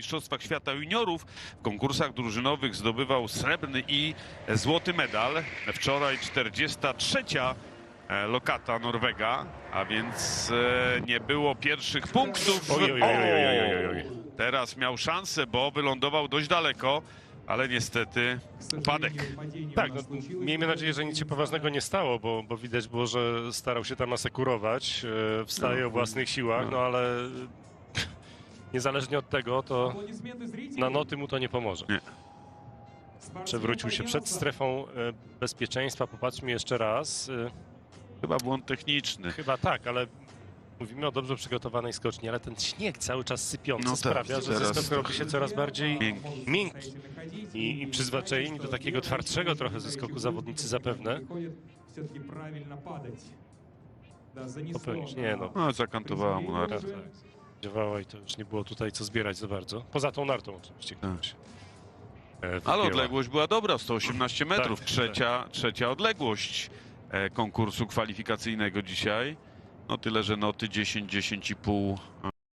Mistrzostwach Świata Juniorów w konkursach drużynowych zdobywał srebrny i złoty medal. Wczoraj 43. e, lokata Norwega, a więc e, nie było pierwszych punktów. Oj, oj, oj, oj, oj, oj, oj. Teraz miał szansę, bo wylądował dość daleko, ale niestety upadek. Tak, no, miejmy nadzieję, że nic się poważnego nie stało, bo, bo widać było, że starał się tam asekurować, e, wstaje No. o własnych siłach, no ale niezależnie od tego, to na noty mu to nie pomoże. Nie. Przewrócił się przed strefą e, bezpieczeństwa, popatrzmy jeszcze raz. E, Chyba błąd techniczny. Chyba tak, ale mówimy o dobrze przygotowanej skoczni, ale ten śnieg cały czas sypiący No tak, sprawia, że zeskok robi się coraz bardziej Miękki. miękki. I, I przyzwyczajeni do takiego twardszego trochę zeskoku zawodnicy zapewne. Popełnić, nie no. No, zakantowała mu na Tak, tak. Działała i to już nie było tutaj co zbierać za bardzo. Poza tą nartą oczywiście. się, e, Ale odległość była dobra, 118 metrów. Tak, Trzecia, trzecia odległość e, konkursu kwalifikacyjnego dzisiaj. No tyle, że noty 10, 10,5